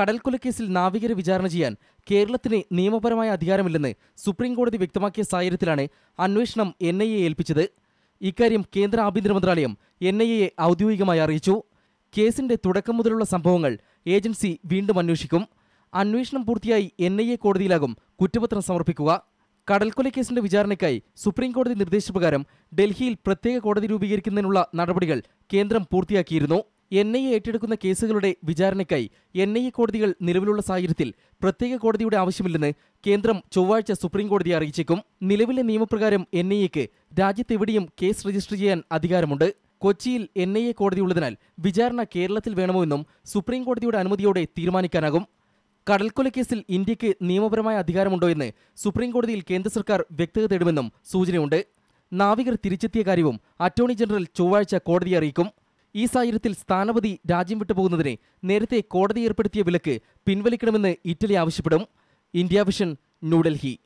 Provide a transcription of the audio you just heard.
കടൽക്കൊലക്കേസിൽ നാവികരെ വിചാരണ ചെയ്യാൻ കേരളത്തിന് നിയമപരമായ അധികാരമില്ലെന്ന് സുപ്രീം കോടതി വ്യക്തമാക്കിയ സാഹചര്യത്തിലാണ് അന്വേഷണം എൻ ഐ എ ഏൽപ്പിച്ചത്. ഇക്കാര്യം കേന്ദ്ര ആഭ്യന്തര മന്ത്രാലയം എൻ ഐ എയെ ഔദ്യോഗികമായി അറിയിച്ചു. കേസിന്റെ തുടക്കം മുതലുള്ള സംഭവങ്ങൾ ഏജൻസി വീണ്ടും അന്വേഷിക്കും. അന്വേഷണം പൂർത്തിയായി എൻ ഐ എ കോടതിയിലാകും കുറ്റപത്രം സമർപ്പിക്കുക. കടൽക്കൊലക്കേസിന്റെ വിചാരണയ്ക്കായി സുപ്രീം കോടതി നിർദ്ദേശപ്രകാരം ഡൽഹിയിൽ പ്രത്യേക കോടതി രൂപീകരിക്കുന്നതിനുള്ള നടപടികൾ കേന്ദ്രം പൂർത്തിയാക്കിയിരുന്നു. എൻ ഐ എ ഏറ്റെടുക്കുന്ന കേസുകളുടെ വിചാരണയ്ക്കായി എൻ ഐ എ കോടതികൾ നിലവിലുള്ള സാഹചര്യത്തിൽ പ്രത്യേക കോടതിയുടെ ആവശ്യമില്ലെന്ന് കേന്ദ്രം ചൊവ്വാഴ്ച സുപ്രീം കോടതിയെ അറിയിച്ചേക്കും. നിലവിലെ നിയമപ്രകാരം എൻ ഐ എക്ക് രാജ്യത്തെവിടെയും കേസ് രജിസ്റ്റർ ചെയ്യാൻ അധികാരമുണ്ട്. കൊച്ചിയിൽ എൻ ഐ എ കോടതിയുള്ളതിനാൽ വിചാരണ കേരളത്തിൽ വേണമോ എന്നും സുപ്രീം കോടതിയുടെ അനുമതിയോടെ തീരുമാനിക്കാനാകും. കടൽക്കൊലക്കേസിൽ ഇന്ത്യയ്ക്ക് നിയമപരമായ അധികാരമുണ്ടോ എന്ന് സുപ്രീം കോടതിയിൽ കേന്ദ്ര സർക്കാർ വ്യക്തത തേടുമെന്നും സൂചനയുണ്ട്. നാവികർ തിരിച്ചെത്തിയ കാര്യവും അറ്റോർണി ജനറൽ ചൊവ്വാഴ്ച കോടതിയെ അറിയിക്കും. ഈ സാഹചര്യത്തിൽ സ്ഥാനപതി രാജ്യം വിട്ടുപോകുന്നതിനെ നേരത്തെ കോടതി ഏർപ്പെടുത്തിയ വിലക്ക് പിൻവലിക്കണമെന്ന് ഇറ്റലി ആവശ്യപ്പെടും. India vision New Delhi